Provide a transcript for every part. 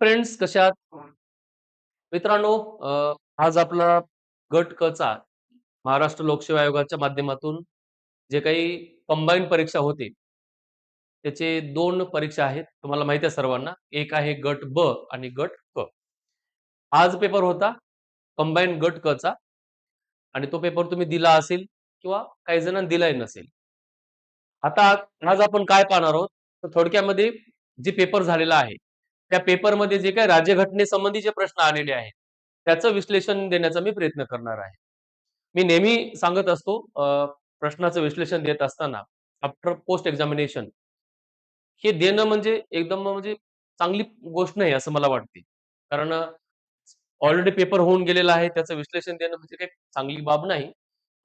Friends कशा आहात? मित्रांनो आज आपला गट क चा महाराष्ट्र लोकसेवा आयोगाच्या माध्यमातून जे काही कंबाईन परीक्षा होते, त्याचे 2 परीक्षा आहेत. तुम्हाला माहिती आहे सर्वांना. एक आहे गट ब आणि गट क. आज पेपर होता कंबाईन गट क चा आणि तो पेपर तुम्ही दिला असेल किंवा काही जणांनी दिलाही नसेल. आता आज आपण काय पाहणार आहोत? तर थोडक्यामध्ये जे पेपर झालेला आहे, त्या पेपरमध्ये जे काही राज्यघटनेसंबंधी जे प्रश्न आलेले आहेत, त्याचं विश्लेषण देण्याचा मी प्रयत्न करणार आहे. मी नेहमी सांगत असतो प्रश्नाचं विश्लेषण देत असताना आफ्टर पोस्ट एक्झामिनेशन हे देणं म्हणजे एकदम म्हणजे चांगली गोष्ट नाही असं मला वाटते. कारण ऑलरेडी पेपर होऊन गेलेला आहे, त्याचं विश्लेषण देणं म्हणजे काही चांगली बाब नाही.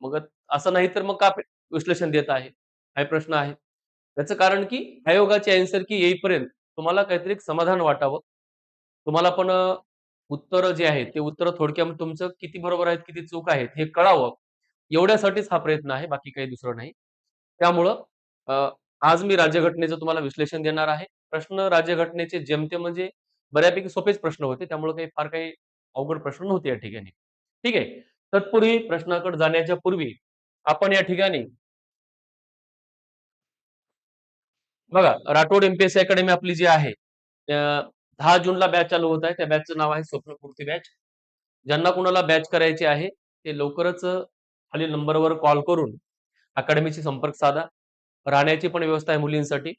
मग असं नाही तर मग का विश्लेषण देत आहे? हा प्रश्न आहे. त्याचं कारण की आयोगाची ॲन्सर की येईपर्यंत तुम्हाला काहीतरी समाधान वाटावं. तुम्हाला पण उत्तरं जे आहेत, ते उत्तरं थोडक्यामध्ये तुमचं किती बरोबर आहेत, किती चूक आहेत, हे कळावं. एवढ्यासाठीच हा प्रयत्न आहे, बाकी काही दुसरं नाही. त्यामुळं आज मी राज्यघटनेचं तुम्हाला विश्लेषण देणार आहे. प्रश्न राज्यघटनेचे जेमते म्हणजे बऱ्यापैकी सोपेच प्रश्न होते. त्यामुळे काही फार काही अवघड प्रश्न नव्हते या ठिकाणी. ठीक आहे. तत्पूर्वी प्रश्नाकडे जाण्याच्या पूर्वी आपण या ठिकाणी बघा राठोड एमपीएससी अकॅडमी आपली जी आहे, दहा जूनला बॅच चालू होत आहे. त्या बॅचचं नाव आहे स्वप्नपूर्ती बॅच. ज्यांना कुणाला बॅच करायची आहे, ते लवकरच खाली नंबरवर कॉल करून अकॅडमीशी संपर्क साधा. राहण्याची पण व्यवस्था आहे मुलींसाठी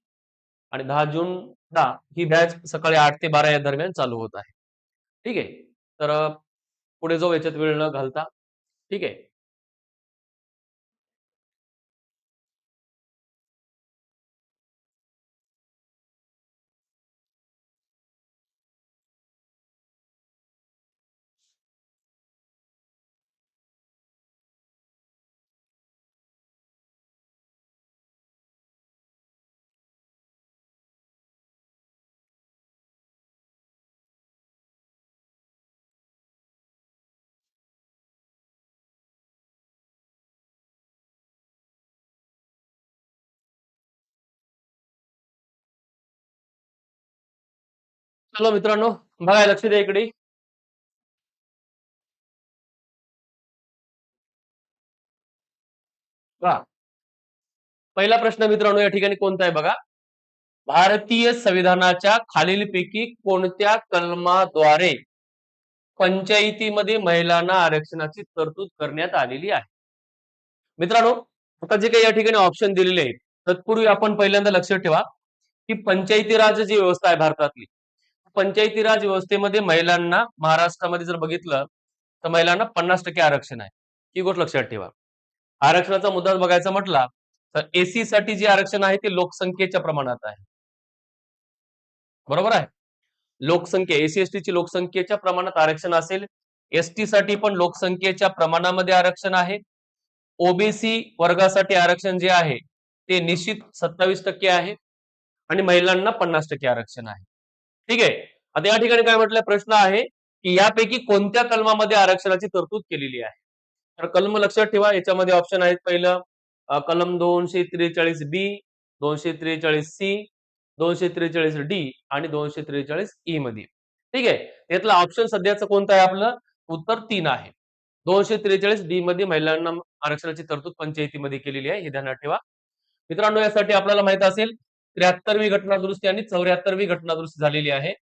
आणि दहा जूनला ही बॅच सकाळी आठ ते 12 या दरम्यान चालू होत आहे. ठीक आहे. तर पुढे जाऊ याच्यात वेळ न घालता. ठीक आहे. चलो मित्रांनो, बघा लक्ष द्या इकडे. पहिला प्रश्न मित्रांनो या ठिकाणी कोणता आहे बघा. भारतीय संविधानाच्या खालीलपैकी कोणत्या कलमाद्वारे पंचायतीमध्ये महिलांना आरक्षणाची तरतूद करण्यात आलेली आहे? मित्रांनो, आता जे काही या ठिकाणी ऑप्शन दिलेले आहेत, तत्पूर्वी आपण पहिल्यांदा लक्षात ठेवा, की पंचायती राज जी व्यवस्था आहे भारतातली, पंचायती राज व्यवस्थेमध्ये महिलांना महाराष्ट्रामध्ये जर बघितलं, तर महिलांना 50% आरक्षण आहे. ही गोष्ट लक्षात ठेवा. आरक्षणाचा मुद्दा बघायचा म्हटला, तर एसी साठी जे आरक्षण आहे ते लोकसंख्येच्या प्रमाणात आहे. बरोबर आहे? लोकसंख्या एसी-एसटी ची लोकसंख्येच्या प्रमाणात आरक्षण असेल. एसटी साठी पण लोकसंख्येच्या प्रमाणामध्ये आरक्षण आहे. ओबीसी वर्गासाठी आरक्षण जे आहे, ते निश्चित 27% आहे आणि महिलांना 50% आरक्षण आहे. ठीक आहे. आता या ठिकाणी काय म्हटलं प्रश्न आहे, की यापैकी कोणत्या कलमामध्ये आरक्षणाची तरतूद केलेली आहे? तर कलम लक्षात ठेवा. याच्यामध्ये ऑप्शन आहेत पहिलं कलम दोनशे त्रेचाळीस बी, 243 सी, 243 डी आणि 243 ई मध्ये. ठीक आहे. यातलं ऑप्शन सध्याचं कोणतं आहे आपलं? उत्तर तीन आहे. 243 डी मध्ये महिलांना आरक्षणाची तरतूद पंचायतीमध्ये केलेली आहे, हे ध्यानात ठेवा. मित्रांनो यासाठी आपल्याला माहीत असेल 73वी घटना दुरुस्ती आणि 74वी घटना दुरुस्ती झालेली आहे.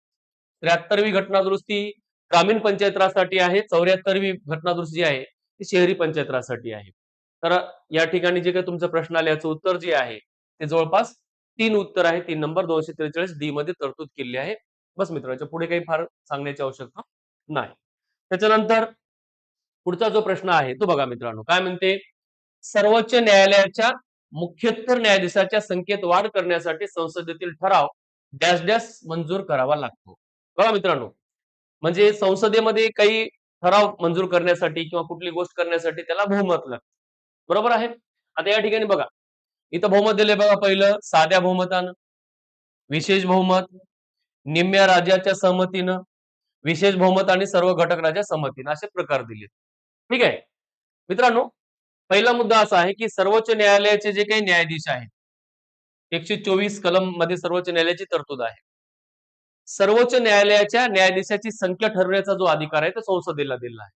73वी घटना दुरुस्ती ग्रामीण पंचायतरासाठी आहे. 74वी घटना दुरुस्ती जी आहे, ती शहरी पंचायतरासाठी आहे. तर या ठिकाणी जे काही तुमचा प्रश्न आला याचं उत्तर जे आहे, ते जवळपास तीन उत्तर आहे. तीन नंबर 243 डी मध्ये तरतूद केली आहे. बस मित्रांच्या पुढे काही फार सांगण्याची आवश्यकता नाही. त्याच्यानंतर पुढचा जो प्रश्न आहे, तो बघा मित्रांनो. काय म्हणते? सर्वोच्च न्यायालयाच्या मुख्योत्तर न्यायाधीशाच्या संख्येत वाढ करण्यासाठी संसदेतील ठराव डॅश डॅश मंजूर करावा लागतो. बघा मित्रांनो, म्हणजे संसदेमध्ये काही ठराव मंजूर करण्यासाठी किंवा कुठली गोष्ट करण्यासाठी त्याला बहुमत लागतं. बरोबर आहे? आता या ठिकाणी बघा, इथं बहुमत दिले बघा पहिलं साध्या बहुमतानं, विशेष बहुमत, निम्म्या राज्याच्या सहमतीनं, विशेष बहुमत आणि सर्व घटक राज्या सहमतीनं असे प्रकार दिलेत. ठीक आहे. मित्रांनो, पहिला मुद्दा असा आहे, की सर्वोच्च न्यायालयाचे जे काही न्यायाधीश आहेत, 124 कलममध्ये सर्वोच्च न्यायालयाची तरतूद आहे. सर्वोच्च न्यायालयाच्या न्यायाधीशाची संख्या ठरवण्याचा जो अधिकार आहे तो संसदेला दिला आहे.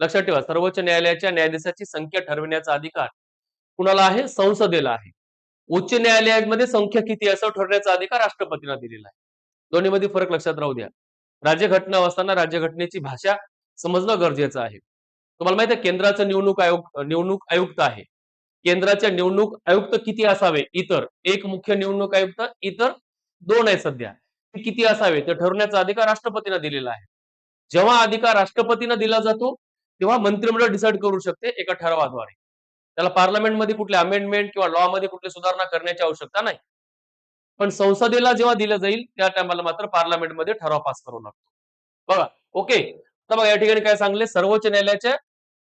लक्षात ठेवा सर्वोच्च न्यायालयाच्या न्यायाधीशाची संख्या ठरविण्याचा अधिकार कुणाला आहे? संसदेला आहे. उच्च न्यायालयामध्ये संख्या किती असं ठरवण्याचा अधिकार राष्ट्रपतींना दिलेला आहे. दोन्हीमध्ये फरक लक्षात राहू द्या. राज्यघटना असताना राज्यघटनेची भाषा समजणं गरजेचं आहे. तुम्हाला माहिती आहे केंद्राचं निवडणूक आयोग निवडणूक आयुक्त आहे. केंद्राचे निवडणूक आयुक्त किती असावे? इतर. एक मुख्य निवडणूक आयुक्त इतर दोन आहे सध्या. ते किती असावे? ते ठरवण्याचा अधिकार राष्ट्रपतींना दिलेला आहे. जेव्हा अधिकार राष्ट्रपतींना दिला जातो तेव्हा मंत्रिमंडळ डिसाईड करू शकते एका ठरावाद्वारे. त्याला पार्लमेंटमध्ये कुठले अमेंडमेंट किंवा लॉ मध्ये कुठली सुधारणा करण्याची आवश्यकता नाही. पण संसदेला जेव्हा दिलं जाईल त्या टायमाला मात्र पार्लमेंटमध्ये ठराव पास करावा लागतो. बघा ओके तर बघा या ठिकाणी काय सांगले? सर्वोच्च न्यायालयाच्या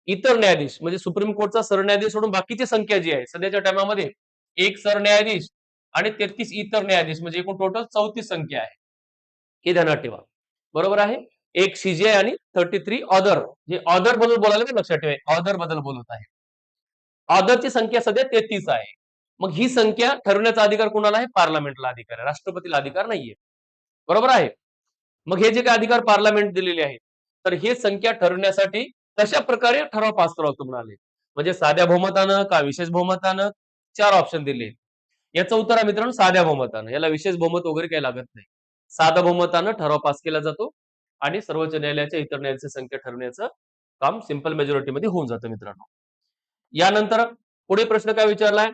इतर न्यायाधीश म्हणजे सुप्रीम कोर्टचा सरन्यायाधीश सोडून बाकीची संख्या जी आहे सध्याच्या टायमामध्ये एक सरन्यायाधीश आणि तेहतीस इतर न्यायाधीश म्हणजे एकूण टोटल चौतीस संख्या आहे. हे ध्यानात ठेवा. बरोबर आहे? एक सीजीआय आणि थर्टी थ्री ऑदर जे ऑदरबद्दल बोलायला का लक्षात ठेवा ऑदरबद्दल बोलत आहे. ऑदरची संख्या सध्या तेहतीस आहे. मग ही संख्या ठरवण्याचा अधिकार कोणाला आहे? पार्लमेंटला अधिकार आहे. राष्ट्रपतीला अधिकार नाहीये. बरोबर आहे? मग हे जे काही अधिकार पार्लमेंट दिलेले आहेत तर हे संख्या ठरवण्यासाठी कशा प्रकारे ठराव पास करावा म्हणाले? म्हणजे साध्या बहुमतानं का विशेष बहुमतानं? चार ऑप्शन दिले. याचं उत्तर आहे मित्रांनो साध्या बहुमतानं. याला विशेष बहुमत वगैरे काही लागत नाही. साध्या बहुमतानं ठराव पास केला जातो आणि सर्वोच्च न्यायालयाच्या इतर न्यायालयाची संख्या ठरवण्याचं काम सिंपल मेजॉरिटीमध्ये होऊन जातं मित्रांनो. यानंतर पुढे प्रश्न काय विचारलाय?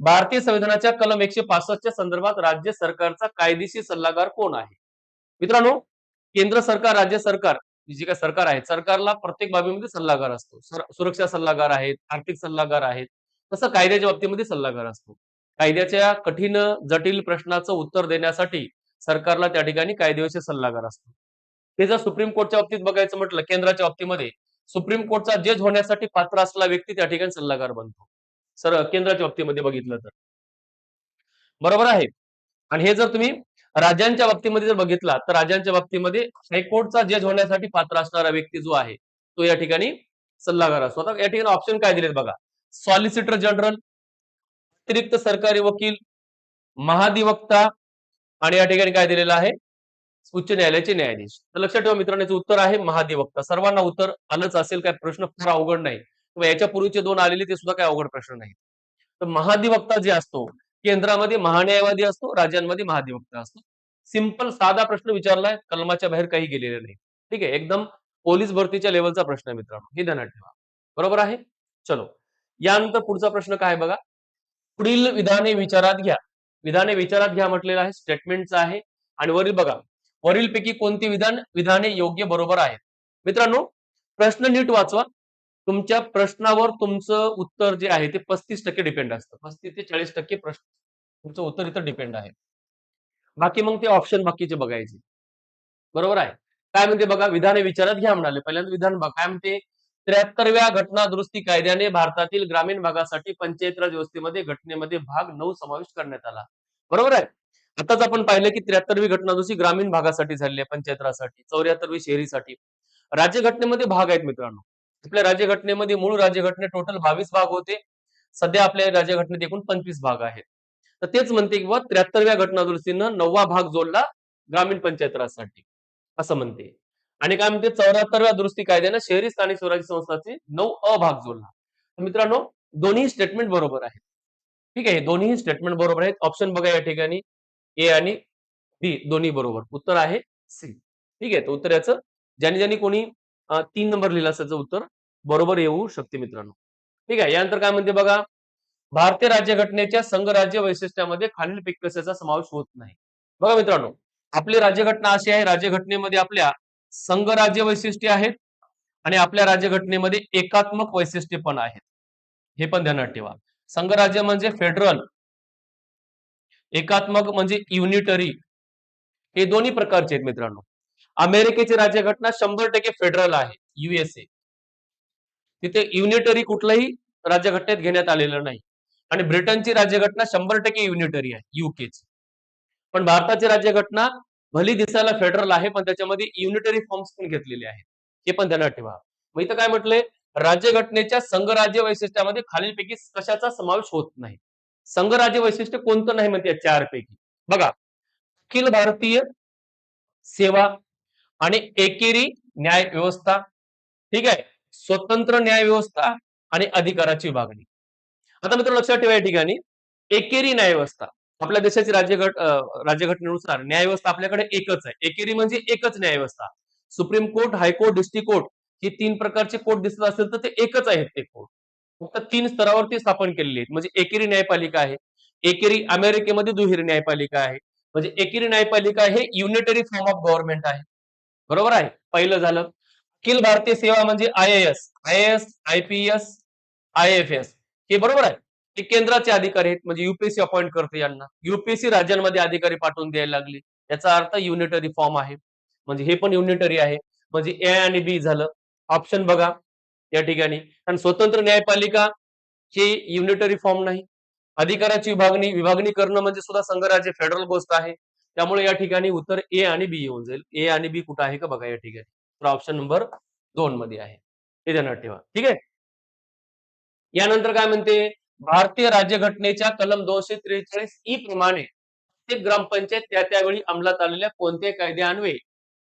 भारतीय संविधानाच्या कलम एकशे पासष्टच्या संदर्भात राज्य सरकारचा कायदेशीर सल्लागार कोण आहे? मित्रांनो केंद्र सरकार राज्य सरकार जे काय सरकार आहे सरकारला प्रत्येक बाबीमध्ये सल्लागार असतो. सुरक्षा सल्लागार आहेत आर्थिक सल्लागार आहेत तसं कायद्याच्या बाबतीमध्ये सल्लागार असतो. कायद्याच्या कठीण जटिल प्रश्नाचं उत्तर देण्यासाठी सरकारला त्या ठिकाणी कायदेविषयी सल्लागार असतो. ते जर सुप्रीम कोर्टच्या बाबतीत बघायचं म्हटलं केंद्राच्या बाबतीमध्ये सुप्रीम कोर्टचा जज होण्यासाठी पात्र असलेला व्यक्ती त्या ठिकाणी सल्लागार बनतो. सर केंद्राच्या बाबतीमध्ये बघितलं तर. बरोबर आहे? आणि हे जर तुम्ही राज्यांच्या बाबतीमध्ये जर बघितला तर राज्यांच्या बाबतीमध्ये हायकोर्टचा जज होण्यासाठी पात्र असणारा व्यक्ती जो आहे तो या ठिकाणी सल्लागार असतो. आता या ठिकाणी ऑप्शन काय दिलेत बघा. सॉलिसिटर जनरल अतिरिक्त सरकारी वकील महाधिवक्ता आणि या ठिकाणी काय दिलेलं आहे? उच्च न्यायालयाचे न्यायाधीश. तर लक्षात ठेवा मित्रांनो उत्तर आहे महाधिवक्ता. सर्वांना उत्तर आलंच असेल काय प्रश्न फार अवघड नाही. किंवा याच्या पूर्वीचे दोन आलेले ते सुद्धा काही अवघड प्रश्न नाही तर महाधिवक्ता जे असतो केंद्रामध्ये महान्यायवादी असतो राज्यांमध्ये महाधिवक्ता असतो सिंपल साधा प्रश्न विचारलाय कलमाच्या बाहेर काही गेलेले नाही. ठीक आहे एकदम पोलीस भरतीच्या लेवलचा प्रश्न आहे मित्रांनो हे ध्यानात ठेवा. बरोबर आहे? चलो. यानंतर पुढचा प्रश्न काय बघा? पुढील विधाने विचारात घ्या. विधाने विचारात घ्या म्हटलेलं आहे स्टेटमेंटचं आहे. आणि वरील बघा वरीलपैकी कोणती विधान विधाने योग्य बरोबर आहेत? मित्रांनो प्रश्न नीट वाचवा. तुमच्या प्रश्नावर तुमचं उत्तर जे आहे ते पस्तीस टक्के डिपेंड असतं. पस्तीस ते चाळीस टक्के प्रश्न तुमचं उत्तर इथं डिपेंड आहे. बाकी मग ते ऑप्शन बाकीचे बघायचे. बरोबर आहे? काय म्हणते बघा विधाने विचारात घ्या म्हणाले. पहिल्यांदा विधान बघा. काय म्हणते? त्र्याहत्तरव्या घटना दुरुस्ती कायद्याने भारतातील ग्रामीण भागासाठी पंचायत राज व्यवस्थेमध्ये घटनेमध्ये भाग नऊ समावेश करण्यात आला. बरोबर आहे? आताच आपण पाहिलं की त्र्याहत्तरवी घटना दुरुस्ती ग्रामीण भागासाठी झालेली आहे पंचायत राजसाठी चौऱ्याहत्तरवी शहरीसाठी. राज्यघटनेमध्ये भाग आहेत मित्रांनो. आपल्या राज्यघटनेमध्ये मूळ राज्यघटने टोटल बावीस भाग होते. सध्या आपल्या राज्यघटनेत एकूण पंचवीस भाग आहेत. तर तेच म्हणते की त्र्याहत्तरव्या घटना दुरुस्तीनं नववा भाग जोडला ग्रामीण पंचायत राजसाठी. असं म्हणते. आणि काय म्हणते चौऱ्याहत्तरव्या दुरुस्ती कायद्यानं शहरी स्थानिक स्वराज्य संस्थाचे नऊ अ भाग जोडला. मित्रांनो दोन्ही स्टेटमेंट बरोबर आहेत. ठीक आहे दोन्ही स्टेटमेंट बरोबर आहेत. ऑप्शन बघा या ठिकाणी. ए आणि बी दोन्ही बरोबर. उत्तर आहे सी ठीक आहे तर उत्तर याचं ज्यांनी ज्यांनी कोणी तीन नंबर लिहिला त्याचं उत्तर बरोबर येऊ शकते मित्रांनो. ठीक आहे यानंतर काय म्हणते बघा भारतीय राज्यघटनेच्या संघराज्य वैशिष्ट्यामध्ये खालील कशाचा समावेश होत नाही. बघा मित्रांनो आपली राज्यघटना अशी आहे राज्यघटनेमध्ये आपल्या संघराज्य वैशिष्ट्ये आहेत आणि आपल्या राज्यघटनेमध्ये एकात्मक वैशिष्ट्ये पण आहेत. हे पण ध्यानात ठेवा. संघराज्य म्हणजे फेडरल एकात्मक म्हणजे युनिटरी. हे दोन्ही प्रकारचे आहेत मित्रांनो. अमेरिकेची राज्यघटना शंभर टक्के फेडरल आहे युएसए तिथे युनिटरी कुठलंही राज्यघटनेत घेण्यात आलेलं नाही. आणि ब्रिटनची राज्यघटना शंभर टक्के युनिटरी आहे युकेची पण भारताची राज्यघटना भली दिसायला फेडरल आहे पण त्याच्यामध्ये युनिटरी फॉर्म्स पण घेतलेले आहेत. हे पण त्यांना ठेवा. मग इथं काय म्हटलंय राज्यघटनेच्या संघराज्य वैशिष्ट्यामध्ये खालीलपैकी कशाचा समावेश होत नाही. संघराज्य वैशिष्ट्य कोणतं नाही म्हणते चार पैकी बघा अखिल भारतीय सेवा आणि एकेरी न्याय व्यवस्था ठीक आहे? स्वतंत्र न्याय व्यवस्था आणि अधिकाराची विभागणी आता मित्र लक्षात ठेवा या ठिकाणी. एकेरी न्याय व्यवस्था आपल्या देशाची राज्यघट राज्यघटनेनुसार न्याय व्यवस्था आपल्याकडे एकच आहे. एकेरी म्हणजे एकच न्याय व्यवस्था Supreme Court high court district court ही तीन प्रकारचे कोर्ट दिसत असेल तर ते एकच आहेत ते कोर्ट. फक्त तीन स्तरावरती स्थापन केलेली आहेत. म्हणजे एकेरी न्यायपालिका आहे. एकेरी अमेरिकेमध्ये दुहेरी न्यायपालिका आहे. म्हणजे एकेरी न्यायपालिका हे युनिटरी फॉर्म ऑफ गव्हर्नमेंट आहे. बरोबर आहे? पहिलं झालं. अखिल भारतीय सेवा म्हणजे I S I S I P S I F S हे बरोबर आहे? हे केंद्राचे अधिकारी आहेत. म्हणजे युपीएससी अपॉइंट करते यांना. युपीएससी राज्यांमध्ये अधिकारी पाठवून द्यायला लागले. याचा अर्थ युनिटरी फॉर्म आहे. म्हणजे हे पण युनिटरी आहे. म्हणजे ए आणि बी झालं. ऑप्शन बघा या ठिकाणी. कारण स्वतंत्र न्यायपालिका हे युनिटरी फॉर्म नाही. अधिकाराची विभागणी विभागणी करणं म्हणजे सुद्धा संघराज्य फेडरल गोष्ट आहे. त्यामुळे या ठिकाणी उत्तर ए आणि बी येऊन जाईल. ए आणि बी कुठं आहे का? बघा या ठिकाणी. तर ऑप्शन नंबर दोन मध्ये आहे. हे ध्यानात ठेवा. ठीक आहे? यानंतर काय म्हणते? भारतीय राज्यघटनेच्या कलम दोनशे त्रेचाळीस ई प्रमाणे प्रत्येक ग्रामपंचायत त्या त्यावेळी अंमलात आलेल्या कोणत्याही कायद्यान्वये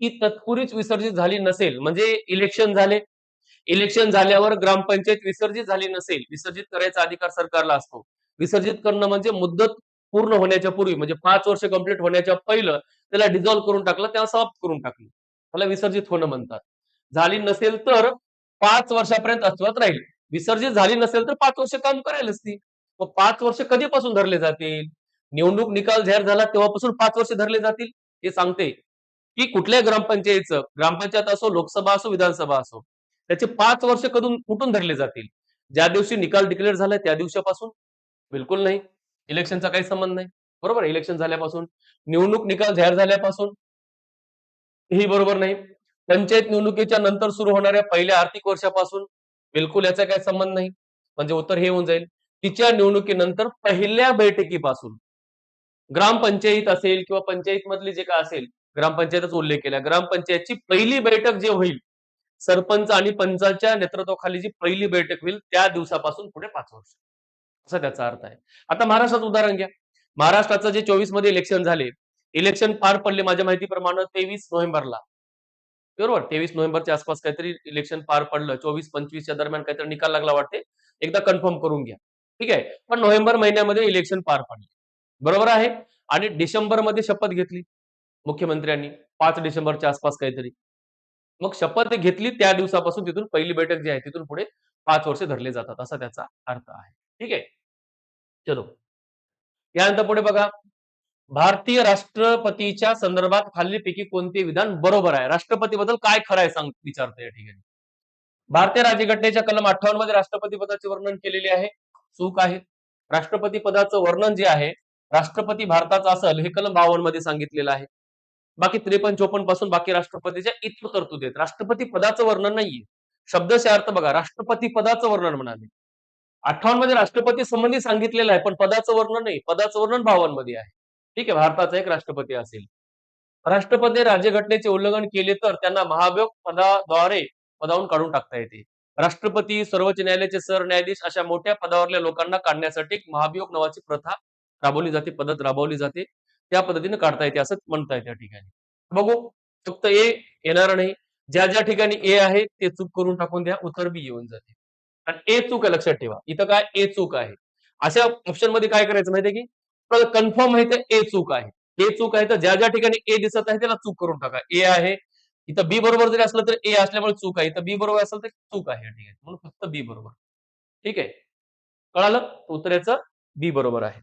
ती तत्पुरीच विसर्जित झाली नसेल. म्हणजे इलेक्शन झाले. इलेक्शन झाल्यावर ग्रामपंचायत विसर्जित झाली नसेल. विसर्जित करायचा अधिकार सरकारला असतो. विसर्जित करणं म्हणजे मुद्दत पूर्ण होण्याच्या पूर्वी म्हणजे पाच वर्ष कंप्लीट होण्याच्या पहिलं त्याला डिझॉल्व्ह करून टाकलं त्याला समाप्त करून टाकलं. त्याला विसर्जित होणं म्हणतात. झाली नसेल तर पाच वर्षापर्यंत अस्तित्वात राहील. विसर्जित झाली नसेल तर पाच वर्ष काम करायलाच ती मग पाच वर्ष कधीपासून धरले जातील? निवडणूक निकाल जाहीर झाला तेव्हापासून पाच वर्ष धरले जातील? हे सांगते. की कुठल्याही ग्रामपंचायतीचं ग्रामपंचायत असो लोकसभा असो विधानसभा असो त्याचे पाच वर्ष कधून कुठून धरले जातील? ज्या दिवशी निकाल डिक्लेअर झाला त्या दिवसापासून? बिलकुल नाही. इलेक्शनचा काही संबंध नाही. बरोबर? इलेक्शन झाल्यापासून निवडणूक निकाल जाहीर झाल्यापासून ही बरोबर नाही. पंचायत निवडणुकीच्या नंतर सुरू होणाऱ्या पहिल्या आर्थिक वर्षापासून बिलकुल याचा काही संबंध नाही. म्हणजे उत्तर हे होऊन जाईल. तिच्या निवडणुकीनंतर पहिल्या बैठकीपासून ग्रामपंचायत असेल किंवा पंचायत मधली जे काय असेल ग्रामपंचायतच उल्लेख केला. ग्रामपंचायतची पहिली बैठक जे होईल सरपंच आणि पंचाच्या नेतृत्वाखाली जी पहिली बैठक होईल त्या दिवसापासून पुढे पाच वर्ष. असा त्याचा अर्थ आहे. आता महाराष्ट्राचं उदाहरण घ्या. महाराष्ट्राचं जे चोवीसमध्ये इलेक्शन झाले इलेक्शन पार पडले माझ्या माहितीप्रमाणे तेवीस नोव्हेंबरला. बरोबर? तेवीस नोव्हेंबरच्या आसपास काहीतरी इलेक्शन पार पडलं. चोवीस पंचवीसच्या दरम्यान काहीतरी निकाल लागला वाटते. एकदा कन्फर्म करून घ्या. ठीक आहे? पण नोव्हेंबर महिन्यामध्ये इलेक्शन पार पडले. बरोबर आहे? आणि डिसेंबरमध्ये शपथ घेतली मुख्यमंत्र्यांनी. पाच डिसेंबरच्या आसपास काहीतरी. मग शपथ घेतली त्या दिवसापासून तिथून पहिली बैठक जी आहे तिथून पुढे पाच वर्ष धरले जातात. असा त्याचा अर्थ आहे. ठीक आहे? चलो. यानंतर पुढे बघा. भारतीय राष्ट्रपतीच्या संदर्भात खालीलपैकी कोणते विधान बरोबर आहे? राष्ट्रपती बद्दल काय खरं आहे सांग विचारतो या ठिकाणी. भारतीय राज्यघटनेच्या कलम अठ्ठावन्नमध्ये राष्ट्रपती पदाचे वर्णन केलेले आहे. चूक आहे. राष्ट्रपती पदाचं वर्णन जे आहे राष्ट्रपती भारताचा असेल हे कलम बावन्नमध्ये सांगितलेलं आहे. बाकी त्रेपन्न चोपन्नपासून बाकी राष्ट्रपतीच्या इतर तरतुदी आहेत. राष्ट्रपती पदाचं वर्णन नाहीये. शब्दशे अर्थ बघा राष्ट्रपती पदाचं वर्णन म्हणाले. अठ्ठावन्नमध्ये राष्ट्रपती संबंधी सांगितलेलं आहे पण पदाचं वर्णन नाही. पदाचं वर्णन भावांमध्ये आहे. ठीक आहे भारताचा एक राष्ट्रपती असेल. राष्ट्रपती राज्यघटनेचे उल्लंघन केले तर त्यांना महाभियोग पदाद्वारे पदावरून काढून टाकता येते. राष्ट्रपती सर्वोच्च न्यायालयाचे सरन्यायाधीश अशा मोठ्या पदावरल्या लोकांना काढण्यासाठी एक महाभियोग नावाची प्रथा राबवली जाते पद्धत राबवली जाते. त्या पद्धतीने काढता येते असं म्हणता येते या ठिकाणी. बघू फक्त ए येणार नाही. ज्या ज्या ठिकाणी ए आहे ते चूक करून टाकून द्या उत्तर बी येऊन जाते. आणि ए चूक आहे लक्षात ठेवा. इथं काय ए चूक आहे? अशा ऑप्शनमध्ये काय करायचं माहितीये की कन्फर्म आहे ते ए चूक आहे. ए चूक आहे तर ज्या ज्या ठिकाणी ए दिसत आहे त्याला चूक करून टाका. ए आहे इथं बी बरोबर जरी असलं तर ए असल्यामुळे चूक आहे. इथं बी बरोबर असेल तर चूक आहे ठीक आहे म्हणून फक्त बी बरोबर. ठीक आहे? कळालं? उत्तराचं बी बरोबर आहे.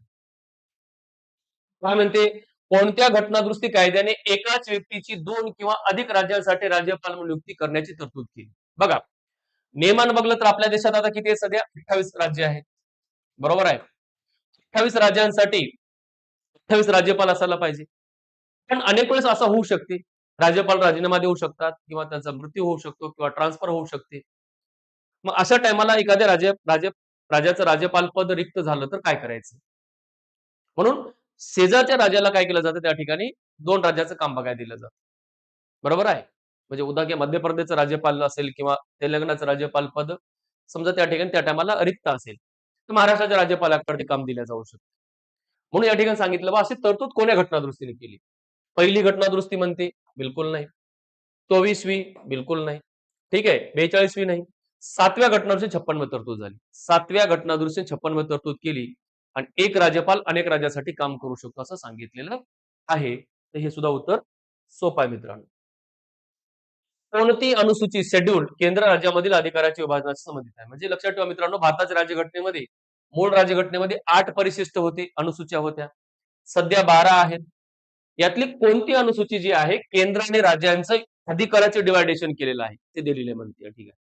काय म्हणते? कोणत्या घटनादुरुस्ती कायद्याने एकाच व्यक्तीची दोन किंवा अधिक राज्यांसाठी राज्यपाल म्हणून नियुक्ती करण्याची तरतूद केली? बघा नियमानं बघलं तर आपल्या देशात आता किती सध्या? अठ्ठावीस राज्य आहेत. बरोबर आहे? अठ्ठावीस राज्यांसाठी अठ्ठावीस राज्यपाल असायला पाहिजे. पण अनेक वेळेस असं होऊ शकते. राज्यपाल राजीनामा देऊ शकतात किंवा त्यांचा मृत्यू होऊ शकतो किंवा ट्रान्सफर होऊ शकते. मग अशा टायमाला एखाद्या राज्य राज्य राज्याचं राज्यपाल पद रिक्त झालं तर काय करायचं? म्हणून शेजारच्या राज्याला काय केलं जातं? त्या ठिकाणी दोन राज्याचं काम बघायला दिलं जातं. बरोबर आहे? म्हणजे उदा की मध्य प्रदेशचं राज्यपाल असेल किंवा तेलंगणाचं राज्यपाल पद समजा त्या ठिकाणी त्या टायमाला रिक्त असेल. तर महाराष्ट्राच्या राज्यपालाकडे काम दिलं जाऊ शकतं. म्हणून या ठिकाणी सांगितलं बा अशी तरतूद कोण्या घटनादुरुस्तीने केली? पहिली घटनादुरुस्ती म्हणते बिलकुल नाही. चोवीसवी बिलकुल नाही. ठीक आहे बेचाळीसवी नाही. सातव्या घटनादुरुस्ती छप्पन तरतूद झाली. सातव्या घटनादुरुस्ती छप्पन तरतूद केली आणि एक राज्यपाल अनेक राज्यासाठी काम करू शकतो असं सांगितलेलं आहे. तर हे सुद्धा उत्तर सोपं आहे मित्रांनो. कोणती अनुसूची शेड्यूल केंद्र राज्यामधील अधिकाराच्या विभाजनाशी संबंधित आहे? म्हणजे लक्षात ठेवा मित्रांनो भारताच्या राज्यघटनेमध्ये मूळ राज्यघटनेमध्ये आठ परिशिष्ट होते अनुसूच्या होत्या. सध्या बारा आहेत. यातली कोणती अनुसूची जी आहे केंद्राने राज्यांचं अधिकाराचे डिवायडेशन केलेलं आहे ते दिलेले म्हणते. ठीक आहे.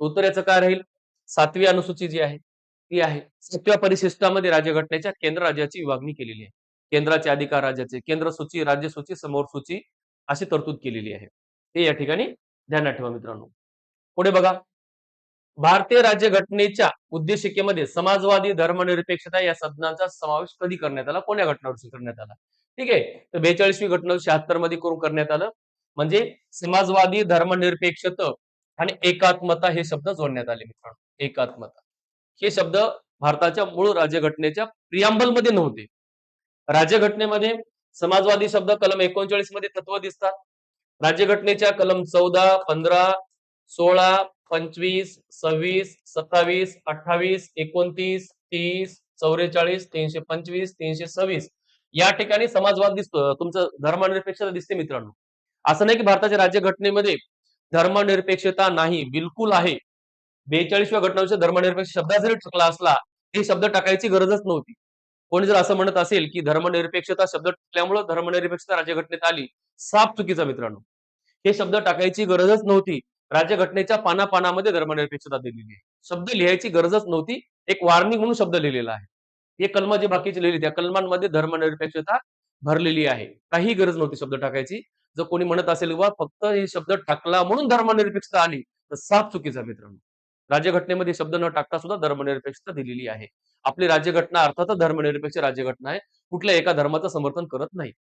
उत्तर याचं काय राहील? सातवी अनुसूची जी आहे ती आहे. सातव्या परिशिष्टामध्ये राज्यघटनेच्या केंद्र राज्याची विभागणी केलेली आहे. केंद्राचे अधिकार राज्याचे केंद्र सूची राज्य सूची समोर सूची अशी तरतूद केलेली आहे. ते या ठिकाणी ध्यानात ठेवा मित्रांनो. पुढे बघा. भारतीय राज्यघटनेच्या उद्देशिकेमध्ये समाजवादी धर्मनिरपेक्षता या शब्दांचा समावेश कधी करण्यात आला? कोण्या घटनावर करण्यात आला? ठीक आहे. तर बेचाळीसवी घटना शहात्तरमध्ये करून करण्यात आलं. म्हणजे समाजवादी धर्मनिरपेक्षता आणि एकात्मता हे शब्द जोडण्यात आले मित्रांनो. एकात्मता. हे शब्द भारताच्या मूळ राज्यघटनेच्या प्रियांबलमध्ये नव्हते. राज्यघटनेमध्ये समाजवादी शब्द कलम एकोणचाळीसमध्ये तत्व दिसतात. राज्यघटनेच्या कलम चौदा पंधरा सोळा पंचवीस सव्वीस सत्तावीस अठ्ठावीस एकोणतीस तीस चौवेचाळीस तीनशे पंचवीस तीनशे सव्वीस. या ठिकाणी समाजवाद दिसतो. तुमचं धर्मनिरपेक्षता दिसते मित्रांनो. असं नाही की भारताच्या राज्यघटनेमध्ये धर्मनिरपेक्षता नाही बिलकुल आहे. बेचाळीसव्या घटनाविषयी धर्मनिरपेक्ष शब्द जरी टाकला असला हे शब्द टाकायची गरजच नव्हती. कोणी जर असं म्हणत असेल की धर्मनिरपेक्षता शब्द टाकल्यामुळे धर्मनिरपेक्षता राज्यघटनेत आली साफ चुकीचा मित्रांनो. हे शब्द टाकायची गरजच नव्हती. राज्यघटनेच्या पानापानामध्ये धर्मनिरपेक्षता दिलेली आहे. शब्द लिहायची गरजच नव्हती. एक वार्निंग म्हणून शब्द लिहिलेला आहे. हे कलमा जे बाकीचे लिहिली त्या कलमांमध्ये धर्मनिरपेक्षता भरलेली आहे. काही गरज नव्हती शब्द टाकायची. जर कोणी म्हणत असेल बा फक्त हे शब्द टाकला म्हणून धर्मनिरपेक्षता आली तर साफ चुकीचा मित्रांनो. राज्यघटनेमध्ये शब्द न टाकता सुद्धा धर्मनिरपेक्षता दिलेली आहे. आपली राज्यघटना अर्थातच धर्मनिरपेक्ष राज्यघटना आहे. कुठल्या एका धर्माचं समर्थन करत नाही.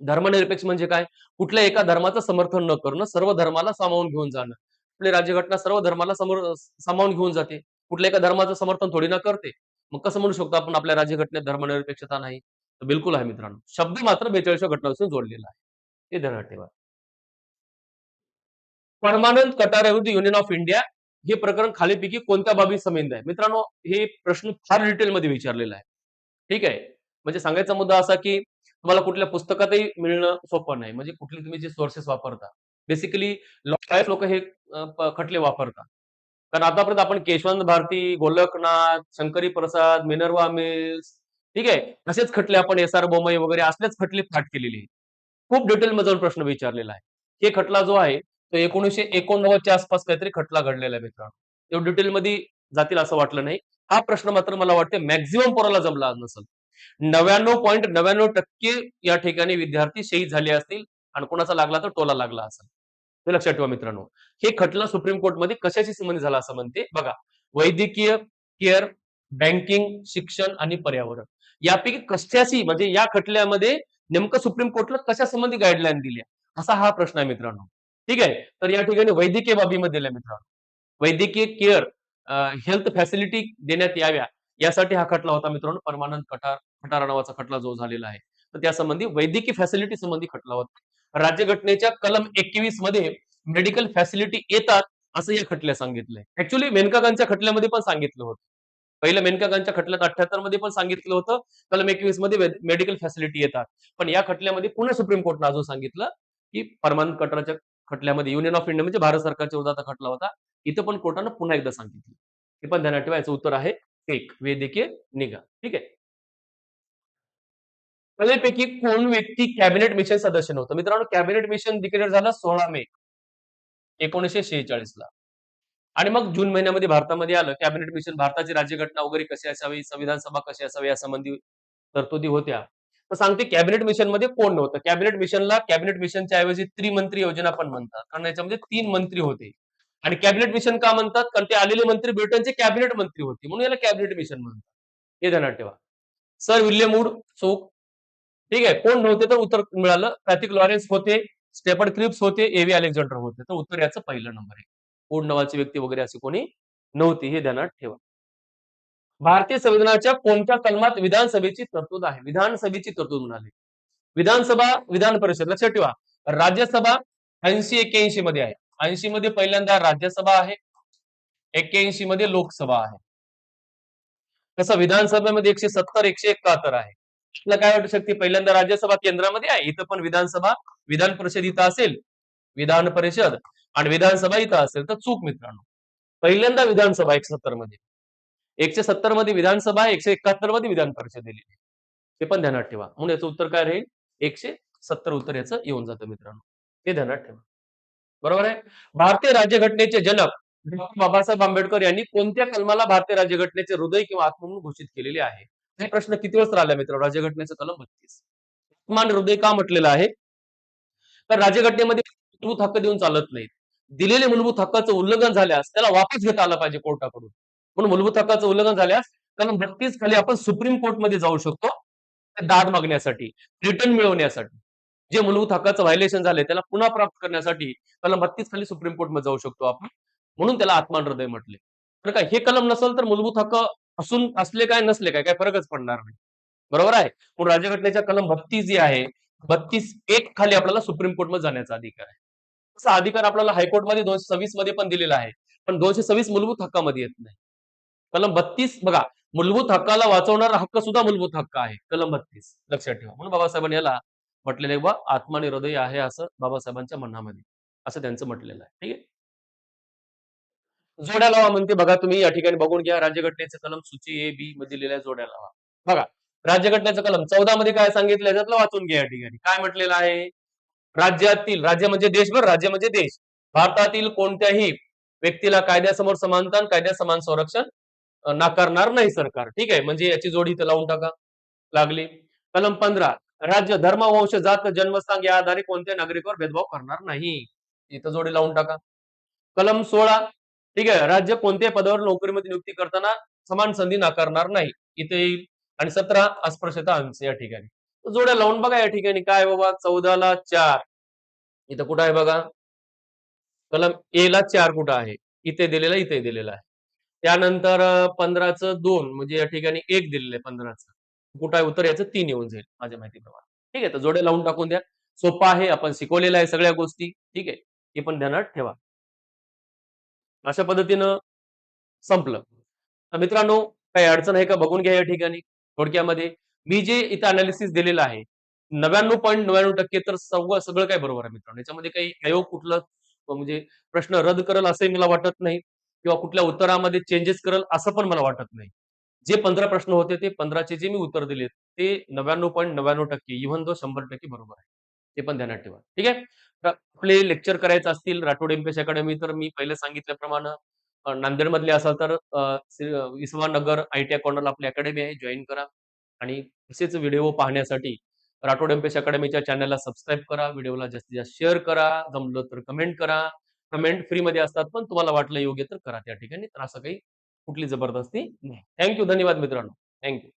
धर्मनिरपेक्ष म्हणजे काय? कुठल्या एका धर्माचं समर्थन न करणं सर्व धर्माला सामावून घेऊन जाणं. आपली राज्यघटना सर्व धर्माला समोर सामावून घेऊन जाते. कुठल्या एका धर्माचं समर्थन थोडी ना करते. मग कसं म्हणू शकतो आपण आपल्या राज्यघटनेत धर्मनिरपेक्षता नाही? तर बिलकुल आहे मित्रांनो. शब्द मात्र बेचाळीसच्या घटनापासून जोडलेला आहे. हे ध्यानात ठेवा. परमानंद कटाराविरुद्ध युनियन ऑफ इंडिया हे प्रकरण खालीपैकी कोणत्या बाबी संबंध आहे? मित्रांनो हे प्रश्न फार डिटेलमध्ये विचारलेला आहे. ठीक आहे? म्हणजे सांगायचा मुद्दा असा की तुम्हाला कुठल्या पुस्तकातही मिळणं सोपं नाही. म्हणजे कुठले तुम्ही जे सोर्सेस वापरता. बेसिकली बरेच लोक हे खटले वापरतात. कारण आतापर्यंत आपण केशवंत भारती गोलकनाथ शंकरी प्रसाद मिनर्वा मिल्स ठीक आहे? असेच खटले आपण एस आर बोमई वगैरे असलेच खटले फाट केलेले खूप डिटेलमध्ये जाऊन प्रश्न विचारलेला आहे. हे खटला जो आहे तर एकोणीसशे एकोणनव्वदच्या आसपास काहीतरी खटला घडलेला आहे मित्रांनो. एवढं डिटेलमध्ये जातील असं वाटलं नाही. हा प्रश्न मात्र मला वाटतं मॅक्झिमम पोराला जमला नसेल. नव्याण्णव पॉईंट नव्याण्णव टक्के या ठिकाणी विद्यार्थी शहीद झाले असतील आणि कोणाचा लागला तर टोला लागला असेल. हे लक्षात ठेवा मित्रांनो. हे खटला सुप्रीम कोर्टमध्ये कशाशी संबंधित झाला असं म्हणते? बघा वैद्यकीय केअर बँकिंग शिक्षण आणि पर्यावरण. यापैकी कशाशी म्हणजे या खटल्यामध्ये नेमकं सुप्रीम कोर्टला कशा संबंधी गाईडलाईन दिल्या? असा हा प्रश्न आहे मित्रांनो. ठीक आहे? तर या ठिकाणी वैद्यकीय बाबीमध्ये दिल्या मित्रांनो. वैद्यकीय केअर हेल्थ फॅसिलिटी देण्यात याव्या यासाठी हा खटला होता मित्रांनो. परमानंद कटार खटारा नावाचा खटला जो झालेला आहे. तर त्या संबंधी वैद्यकीय फॅसिलिटी संबंधी खटला होता. राज्यघटनेच्या कलम एकवीसमध्ये मेडिकल फॅसिलिटी येतात असं या खटल्या सांगितलंय. ऍक्च्युली मेनकाकांच्या खटल्यामध्ये पण सांगितलं होतं. पहिल्या मेनकाकांच्या खटल्यात अठ्याहत्तरमध्ये पण सांगितलं होतं. कलम एकवीसमध्ये मेडिकल फॅसिलिटी येतात. पण या खटल्यामध्ये पुन्हा सुप्रीम कोर्टनं अजून सांगितलं की परमानंद कटराच्या खटल्यामध्ये युनियन ऑफ इंडिया म्हणजे भारत सरकारच्या विरोधात खटला होता. इथं पण कोर्टानं पुन्हा एकदा सांगितलं. हे पण ध्यानात ठेवायचं उत्तर आहे. एक वेदकीय निगा. ठीक आहे? पैकी कोण व्यक्ती कॅबिनेट मिशन सदस्य नव्हतं? मित्रांनो कॅबिनेट मिशन डिक्लेअर झालं सोळा मे. एकोणीसशे शेहेचाळीस ला आणि मग जून महिन्यामध्ये भारतामध्ये आलं. कॅबिनेट मिशन भारताची राज्यघटना वगैरे कशी असावी? संविधान सभा कशी असावी? यासंबंधी तरतुदी होत्या. तर सांगते कॅबिनेट मिशनमध्ये कोण नव्हतं? कॅबिनेट मिशनला कॅबिनेट मिशनच्या ऐवजी त्रिमंत्री योजना पण म्हणतात. कारण याच्यामध्ये तीन मंत्री होते. आणि कॅबिनेट मिशन का म्हणतात? कारण ते आलेले मंत्री ब्रिटनचे कॅबिनेट मंत्री होते. म्हणून याला कॅबिनेट मिशन म्हणतात. हे ध्यानात ठेवा. सर विल्यम वूड चोक. ठीक आहे. कोण नव्हते तर उत्तर मिळालं. प्रॅथिक लॉरेन्स होते. स्टेपन क्रिप्स होते. एव्ही अलेक्झांडर होते. तर उत्तर याचं पहिलं नंबर आहे. कोण नावाची व्यक्ती वगैरे असे कोणी नव्हती. हे ध्यानात ठेवा. भारतीय संविधानाच्या कोणत्या कलमात विधानसभेची तरतूद आहे? विधानसभेची तरतूद म्हणाली. विधानसभा विधान परिषद लक्षात ठेवा. राज्यसभा ऐंशी एक्क्याऐंशी मध्ये आहे. ऐंशी मध्ये पहिल्यांदा राज्यसभा आहे. एक्क्याऐंशी मध्ये लोकसभा आहे. तसं विधानसभेमध्ये एकशे सत्तर एकशे एकाहत्तर आहे. आपल्याला काय वाटू शकते? पहिल्यांदा राज्यसभा केंद्रामध्ये आहे. इथं पण विधानसभा विधान परिषद इथं असेल. विधान परिषद आणि विधानसभा इथं असेल तर चूक मित्रांनो. पहिल्यांदा विधानसभा एकशे सत्तरमध्ये. एकशे सत्तरमध्ये विधानसभा एकशे एकाहत्तरमध्ये विधान परिषद दिलेली ते पण ध्यानात ठेवा. म्हणून याचं उत्तर काय राहील? एकशे सत्तर उत्तर याचं येऊन जातं मित्रांनो. ते ध्यानात ठेवा. बरोबर आहे? भारतीय राज्यघटनेचे जनक डॉक्टर बाबासाहेब आंबेडकर यांनी कोणत्या कलमाला भारतीय राज्यघटनेचे हृदय किंवा आत्म म्हणून घोषित केलेले आहे? हे प्रश्न किती वाजता आला मित्र राज्यघटनेचं कलम बत्तीस. आत्मान हृदय का म्हटलेलं आहे? तर राज्यघटनेमध्ये मूलभूत हक्क देऊन चालत नाहीत. दिलेले मूलभूत हक्काचं उल्लंघन झाल्यास त्याला वापस घेता आलं पाहिजे कोर्टाकडून. म्हणून मूलभूत हक्काचं उल्लंघन झाल्यास कलम बत्तीस खाली आपण सुप्रीम कोर्टमध्ये जाऊ शकतो. दाद मागण्यासाठी रिटर्न मिळवण्यासाठी. जे मूलभूत हक्काचं व्हायलेशन झाले त्याला पुन्हा प्राप्त करण्यासाठी कलम बत्तीस खाली सुप्रीम कोर्टमध्ये जाऊ शकतो आपण. म्हणून त्याला आत्मान हृदय म्हटले. तर काय हे कलम नसेल तर मूलभूत हक्क असून असले काय नसले काय काय फरकच पडणार नाही. बरोबर आहे? म्हणून राज्यघटनेच्या कलम बत्तीस जी आहे बत्तीस एक खाली आपल्याला सुप्रीम कोर्टमध्ये जाण्याचा अधिकार आहे. तसा अधिकार आपल्याला हायकोर्टमध्ये दोनशे सव्वीसमध्ये पण दिलेला आहे. पण दोनशे सव्वीस मूलभूत हक्कामध्ये येत नाही. कलम बत्तीस बघा मूलभूत हक्काला वाचवणारा हक्क सुद्धा मूलभूत हक्क आहे. कलम बत्तीस लक्षात ठेवा. म्हणून बाबासाहेबांनी याला म्हटलेले बा आत्मनिरोधय आहे असं बाबासाहेबांच्या म्हणण्यामध्ये असं त्यांचं म्हटलेलं आहे. ठीक आहे? जोड्या लावा म्हणते बघा तुम्ही या ठिकाणी बघून घ्या. राज्यघटनेचं कलम सूची ए बी मध्ये लिहिल्या जोड्या लावा. बघा राज्यघटनेचं कलम चौदा मध्ये काय सांगितलं त्यातलं वाचून घ्या या ठिकाणी. काय म्हटलेलं आहे? राज्यातील राज्य म्हणजे देशभर राज्य म्हणजे देश. भारतातील कोणत्याही व्यक्तीला कायद्यासमोर समानता कायद्या समान संरक्षण नाकारणार नाही सरकार. ठीक आहे? म्हणजे याची जोडी इथं लावून टाका. लागली. कलम पंधरा. राज्य धर्म वंश जात जन्मस्थान या आधारे कोणत्या नागरिकावर भेदभाव करणार नाही. इथं जोडी लावून टाका. कलम सोळा. ठीक आहे? राज्य कोणत्याही पदावर नोकरीमध्ये नियुक्ती करताना समान संधी नाकारणार नाही. इथे येईल. आणि सतरा अस्पृश्यता अंश या ठिकाणी. जोड्या लावून बघा या ठिकाणी. काय बाबा? चौदाला चार. इथं कुठं आहे बघा? कलम ए ला चार कुठं आहे? इथे दिलेला इथे दिलेला आहे. त्यानंतर पंधराचं दोन म्हणजे या ठिकाणी एक दिलेलं आहे पंधराचं. कुठं आहे? उत्तर याचं तीन येऊन जाईल माझ्या माहितीप्रमाणे. ठीक आहे? तर जोडे लावून टाकून द्या. सोपा आहे. आपण शिकवलेलं आहे सगळ्या गोष्टी. ठीक आहे? हे पण ध्यानात ठेवा. अशा पद्धतीनं संपलं. तर मित्रांनो काही अडचण आहे का? बघून घ्या या ठिकाणी थोडक्यामध्ये. मी जे इथं अनालिसिस दिलेलं आहे नव्याण्णव पॉईंट नव्याण्णव टक्के तर सगळं सगळं काय बरोबर आहे मित्रांनो? याच्यामध्ये काही आयोग कुठलं म्हणजे प्रश्न रद्द करेल असंही मला वाटत नाही. किंवा कुठल्या उत्तरामध्ये चेंजेस करेल असं पण मला वाटत नाही. जे पंधरा प्रश्न होते ते पंधराचे जे मी उत्तर दिले ते नव्याण्णव पॉईंट नव्याण्णव टक्के इव्हन दो शंभर टक्के बरोबर आहे. ते पण ध्यानात ठेवा. ठीक आहे? आपले लेक्चर करायचे असतील राठोड एमपीएस अकॅडमी तर मी पहिले सांगितल्याप्रमाणे नांदेडमधले असाल तर अ, श्री- नगर आय टी कॉर्नरला आपली अकॅडमी आहे जॉईन करा. आणि तसेच व्हिडिओ पाहण्यासाठी राठोड एमपीएस अकॅडमीच्या चॅनलला सबस्क्राईब करा व्हिडिओला जास्तीत जास्त शेअर करा जमलं तर कमेंट करा. कमेंट फ्रीमध्ये असतात पण तुम्हाला वाटलं योग्य तर करा. त्या ठिकाणी तर असं काही कुठली जबरदस्ती नाही. थँक्यू धन्यवाद मित्रांनो. थँक्यू